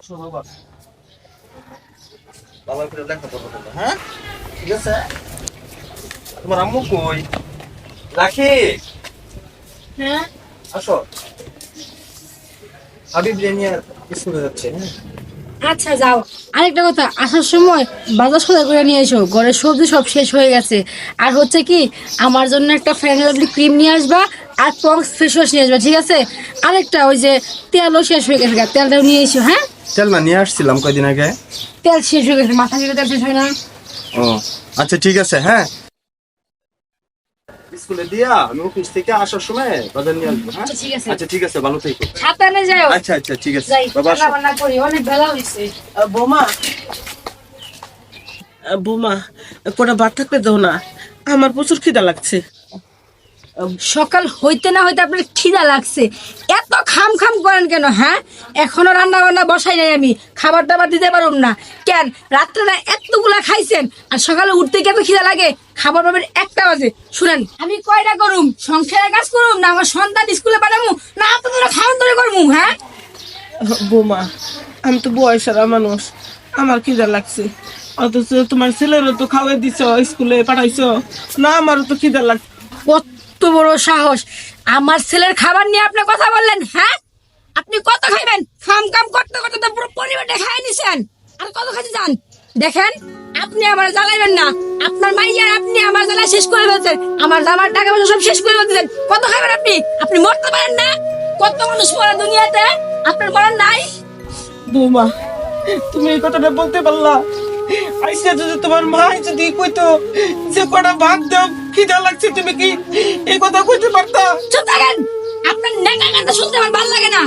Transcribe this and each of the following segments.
শোনো বাবা বাবা করে লেখা পড়া হ্যাঁ? ঠিক আছে? তোমার আম্মু কই? রাখি? হ্যাঁ? আসো। হাবিব রেনিয়ার স্কুলে যাচ্ছে হ্যাঁ? আচ্ছা যাও। আরেকটা কথা আসার সময় বাজার সদা করে নিয়ে এসো। ঘরের সবজি সব শেষ হয়ে গেছে। আর হচ্ছে কি আমার জন্য একটা ফ্যানালাভলি ক্রিম নিয়ে আসবা আর পংস ফেস ওয়াশ নিয়ে আসবা ঠিক আছে? আরেকটা ওই যে তেলও শেষ হয়ে গেছে তেলটাও নিয়ে এসো হ্যাঁ? তেল না নিয়ে আসছিলাম কয়দিন আগে? তেল শেষ হয়ে গেছে মাথা থেকে তেল শেষ হয় না। ও আচ্ছা ঠিক আছে হ্যাঁ। স্কুলে দিয়া আমি অফিস থেকে আসার সময় বাজার নিয়ে আসব হ্যাঁ? আচ্ছা, ঠিক আছে। আচ্ছা ভালো থেকো। সাবধানে যাও। আচ্ছা আচ্ছা ঠিক আছে বাবা। রান্না করি অনেক বেলা আহ, বৌমা বৌমা কোটা ভাত থাকলে দাও না? আমার প্রচুর খিদা লাগছে। সকাল হইতে না হইতে আপনার খিদা লাগছে। এত খাম খাম করেন কেন হ্যাঁ? এখনও রান্না বান্না বসাই নাই আমি। খাবার দাবার দিতে পারুম না। কেন? রাত্রে না এতগুলা খাইছেন আর সকালে উঠতে কি এত খিদা লাগে। খাবার পাবেন একটা বাজে। শুনেন আমি কয়টা করুম? সংসারের কাজ করুম না আমার সন্তান স্কুলে পাঠাবো না আপনারা খাওয়ান ধরে করব হ্যাঁ? বৌমা আমি তো বয়সেরা মানুষ। আমার খিদা লাগছে। অথচ তোমার ছেলেরও তো খাওয়াই দিছ স্কুলে পাঠাইছ। না আমারও তো খিদা লাগছে। কত বড় সাহস। আমার ছেলের খাবার নিয়ে আপনি কথা বললেন হ্যাঁ? আপনি কত খাইবেন? খাম কাম করতে করতে তো পুরো পরিবারটা খাই নিছেন। আর কত খাইতে যান দেখেন, আপনি আমার জ্বালাইবেন না। আপনার মাইয়ার আপনি আমার জ্বালা শেষ করে ফেলছেন। আমার জামার টাকা পয়সা সব শেষ করে ফেলছেন। কত খাবেন আপনি? আপনি মরতে পারেন না। কত মানুষ মরে দুনিয়াতে? আপনার মরার নাই? বৌমা, তুমি এই কথাটা বলতে পারলা আইসা যদি তোমার মা যদি কইতো যে কটা ভাত দাও খিদা লাগছে তুমি কি এই কথা কইতে পারতা চুপ থাকেন! আপনার নেকা গানটা শুনতে আমার ভালো লাগে না।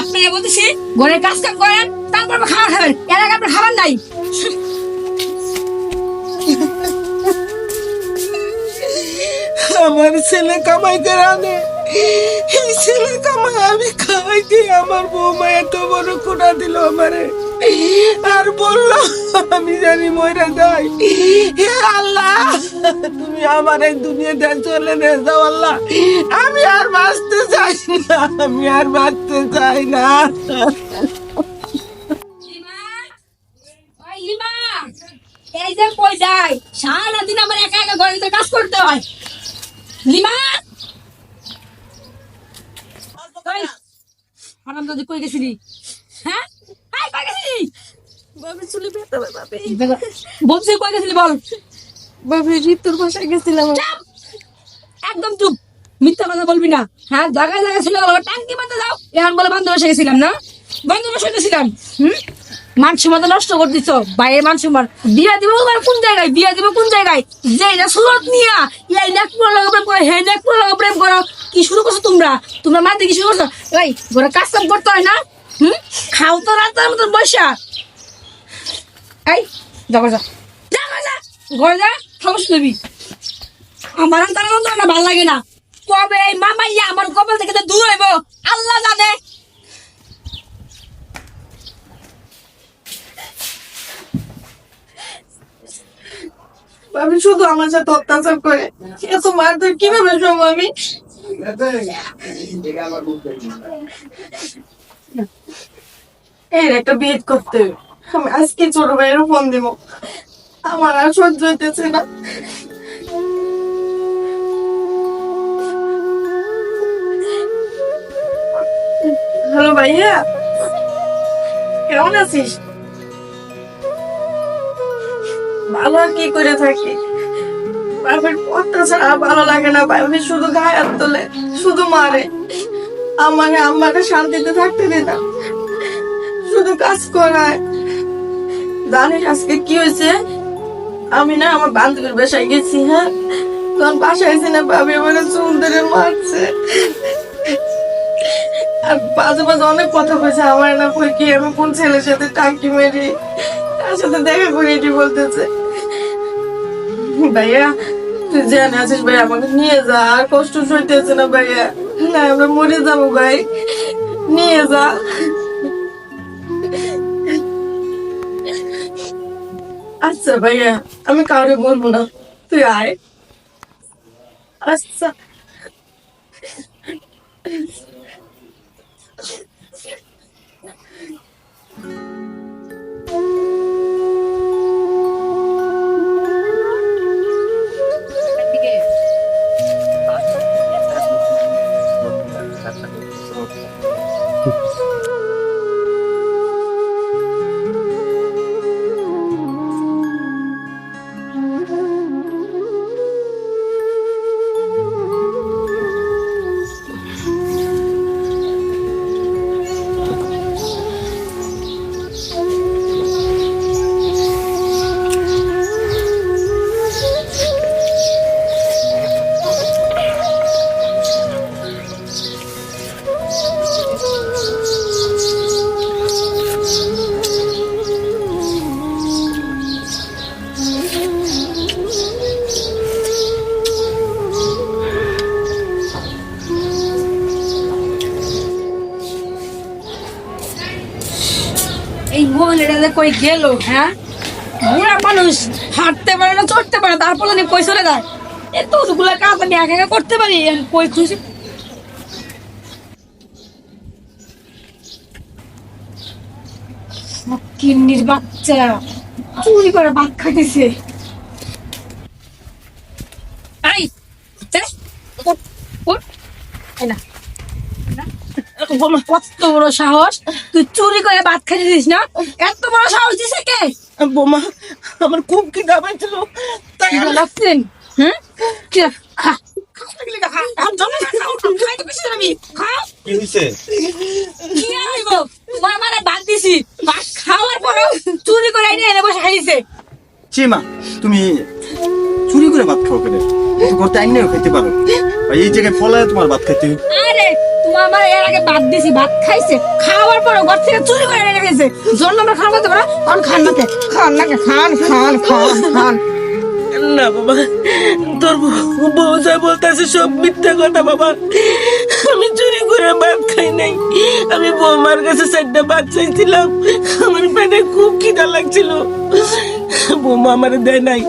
আপনাকে বলতেছি ঘরের কাজ কাম করেন তারপর খাবার খাবেন। এর আগে আপনার খাবার নাই। আমার ছেলে কামাই করে আনে। এই ছেলে কামাই আমি দিই আমার বৌমা এত বড় কোটা দিল আমারে। আর বলল, আমি জানি মরে যাই। হে আল্লাহ, তুমি আমার এই দুনিয়াতে চলে নে যাও আল্লাহ। আমি আর বাঁচতে চাই না, আমি আর বাঁচতে চাই না। আমার একা একা ভিতরে কাজ করতে হয়। কই গেছিলি? হ্যাঁ? এই, কই গেছিলি চুলি ব্যথা বলছি কই গেছিলি বল? ভাবি ঋতুর বাসায় গেছিলাম একদম চুপ! মিথ্যা কথা বলবি না। হ্যাঁ জায়গায় জায়গায় ছিল বলো মারতে যাও। এখন বলে বান্ধব বসে গেছিলাম না? বান্ধব বসে গেছিলাম। হুম? মানুষ মতো নষ্ট করে দিছ। বাইরে মানুষ মার বিয়া দিব তোমার কোন জায়গায়? বিয়া দিব কোন জায়গায়? যে এটা সুরত নিয়া। এই নেকপুর লগা প্রেম করো হে নেকপুর লগা প্রেম করো। কি শুরু করছ তোমরা? তোমরা মাঝে কি শুরু করছ? এই ঘরে কাজ কাম করতে হয় না? হুম খাও তো রাতের মতন বসা এই যা ঘরে যা যা যা ঘরে যা সমস্যা দেবি আমার আর তার মতো না ভালো লাগে না কবে এই মামাইয়া আমার কপাল থেকে তো দূর হইব আল্লাহ জানে ভাবি শুধু আমার সাথে অত্যাচার করে এত মারধর কীভাবে সম্ভব আমি এর একটা বিয়ে করতে। আমি আজকে ছোট ভাইয়ের ফোন দিব। আমার আর সহ্য হইতেছে না। হ্যালো ভাইয়া। কেমন আছিস? ভালো কি করে থাকি? বাপের অত্যাচার আর ভালো লাগে না। বাপে শুধু গায়ে হাত তোলে, শুধু মারে। আমাকে আমাকে শান্তিতে থাকতে দে না। শুধু কাজ করায়। জানিস আজকে কি হয়েছে? আমি না আমার বান্ধবীর বাসায় গেছি হ্যাঁ? তখন বাসায় এসে না, ভাবি বলে চুল ধরে মারছে। আর বাজে বাজে অনেক কথা কইছে আমার না কই কি, আমি কোন ছেলের সাথে টাকি মেরি, তার সাথে দেখা করে এটি বলতেছে। ভাইয়া, তুই জানে আছিস ভাই আমাকে নিয়ে যা, আর কষ্ট সইতেছে না ভাইয়া। না আমরা মরে যাব, ভাই। নিয়ে যা। আচ্ছা ভাইয়া, আমি কাউরে বলব না। তুই আয়। আচ্ছা। এই এটাতে কই গেল হ্যাঁ? বুড়া মানুষ হাঁটতে পারে না, চড়তে পারে তারপর উনি কই চলে যায়। এতগুলা কাজ আমি একা একা করতে পারি কই খুশি? কিন্নির বাচ্চা, চুরি করে ভাত খাইতেছে এই চলে, ওঠ, ওঠ। এই না বলো কত বড় সাহস। তুই চুরি করে ভাত খাইতে দিস না? এত বড় সাহস দিছে কে? বোমা আমার খুব খিদা তাই লাগছেন? তুমি চুরি করে ভাত খাও কেন? তুমি করতে আইনেও খাইতে পারো। এই জায়গায় ফলায় তোমার ভাত খাইতে। আরে আমার এর আগে ভাত দিছি ভাত খাইছে। খাওয়ার পরে ঘর থেকে চুরি করে এনে গেছে জন্য আমরা খাওয়া করতে পারো কারণ খান নাকে খান নাকে খান খান খান খান। না বাবা তোর বউ যা বলতেছে সব মিথ্যা কথা বাবা। আমি চুরি করে ভাত খাই নাই। আমি বৌমার কাছে চারটা ভাত চাইছিলাম। আমার পেটে খুব খিদা লাগছিল। বৌমা আমার দেয় নাই।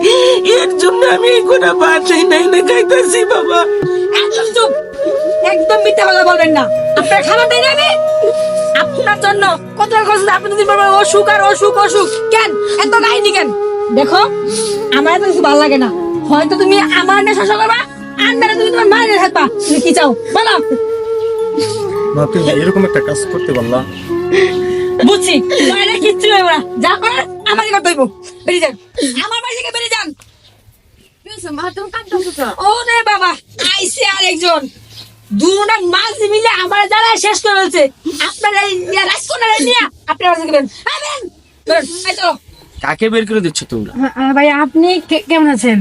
এর জন্য আমি এই কোনো ভাত চাই নাই না খাইতেছি বাবা। চুপ। একদম মিথ্যা কথা বলবেন না। আপনার খাবার দেয় যাবে আপনার জন্য কত খরচ আপনি যদি বলবেন অসুখ আর অসুখ অসুখ। কেন? এত কাহিনী কেন? দেখো আমার এত কিছু ভালো লাগে না। হয়তো তুমি আমার নিয়ে শাসন করবা আর তুমি তোমার মায়ের থাকবা। তুমি কি চাও? বলো। মা তুমি এরকম একটা কাজ করতে পারলা বুঝছি মায়ের কিচ্ছু হইব না যা করার আমারই করতে হইব। বেরিয়ে যান। আমার বাড়ি থেকে বেরিয়ে যান। মা তুমি কাঁদতেছো ও রে বাবা আইসে আরেকজন। দুটা মাছ মিলে আমার যারা শেষ করে ফেলছে আপনারা রাজকন্যা নিয়ে আপনি আমার দেখবেন চলো কাকে বের করে দিচ্ছ তোমরা? ভাই আপনি কেমন আছেন?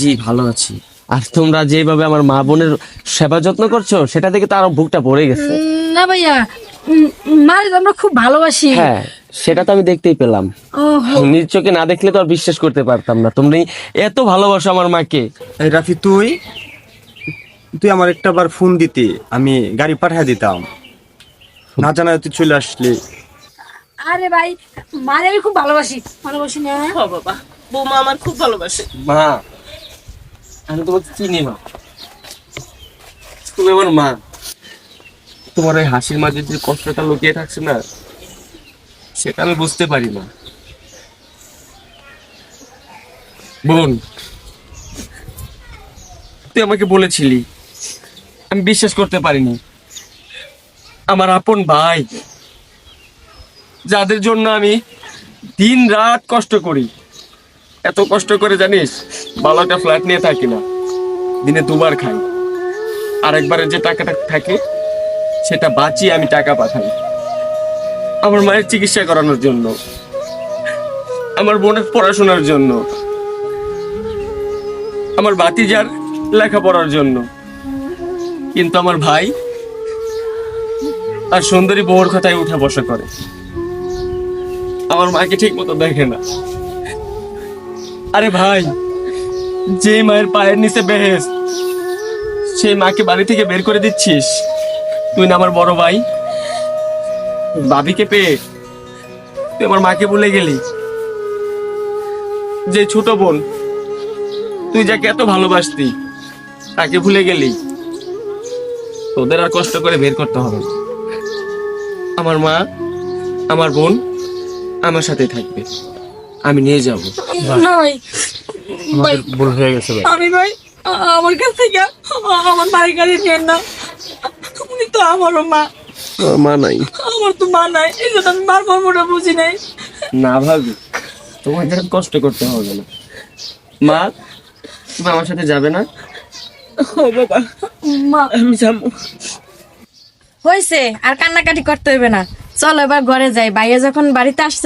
জি ভালো আছি। আর তোমরা যেভাবে আমার মা বোনের সেবা যত্ন করছ সেটা দেখে তো আরও বুকটা পড়ে গেছে। না ভাইয়া মারে আমরা খুব ভালোবাসি। হ্যাঁ সেটা তো আমি দেখতেই পেলাম। নিজ চোখে না দেখলে তো আর বিশ্বাস করতে পারতাম না। তোমরা এত ভালোবাসো আমার মাকে। রাফি তুই? তুই আমার একটা বার ফোন দিতে আমি গাড়ি পাঠিয়ে দিতাম। না জানায় তুই চলে আসলি। আরে ভাই মারে আমি খুব ভালোবাসি। ভালোবাসি না? ও বাবা বৌমা আমার খুব ভালোবাসে। মা আমি তোমাকে চিনি মা তুমি আমার মা। তোমার ওই হাসির মাঝে যে কষ্টটা লুকিয়ে থাকছে না সেটা আমি বুঝতে পারি না। বোন তুই আমাকে বলেছিলি আমি বিশ্বাস করতে পারিনি। আমার আপন ভাই, যাদের জন্য আমি দিন রাত কষ্ট করি। এত কষ্ট করে জানিস একটা ফ্ল্যাট নিয়ে থাকি না। দিনে দুবার খাই। আর একবারের যে টাকাটা থাকে, সেটা বাঁচিয়ে আমি টাকা পাঠাই। আমার মায়ের চিকিৎসা করানোর জন্য, আমার বোনের পড়াশোনার জন্য, আমার বাতিজার লেখাপড়ার জন্য। কিন্তু আমার ভাই আর সুন্দরী বউর কথায় উঠা বসা করে। আমার মাকে ঠিক মতো দেখে না। আরে ভাই, যে মায়ের পায়ের নিচে বেহেস, সেই মাকে বাড়ি থেকে বের করে দিচ্ছিস? তুই না আমার বড় ভাই? বাবিকে পেয়ে তুই আমার মাকে ভুলে গেলি? যে ছোট বোন, তুই যাকে এত ভালোবাসতি, তাকে ভুলে গেলি? তোদের আর কষ্ট করে বের করতে হবে। না। আমার মা আমার বোন আমার সাথেই থাকবে। আমি নিয়ে যাব। না ভাই ভাই ভুল হয়ে গেছে ভাই। আমি ভাই আমার কাছ থেকে আমার মায়ের কাছে নেন না। উনি তো আমারও মা। মা নাই। আমার তো মা নাই এই জন্য আমি মার মর্মটা বুঝি নাই। না ভাবি তোমাকে আর কষ্ট করতে হবে না। মা তুমি আমার সাথে যাবে না? ও বাবা। আমি যাব। হয়েছে আর কান্নাকাটি করতে হবে না। চলো এবার ঘরে যাই ভাইয়া যখন বাড়িতে আসছে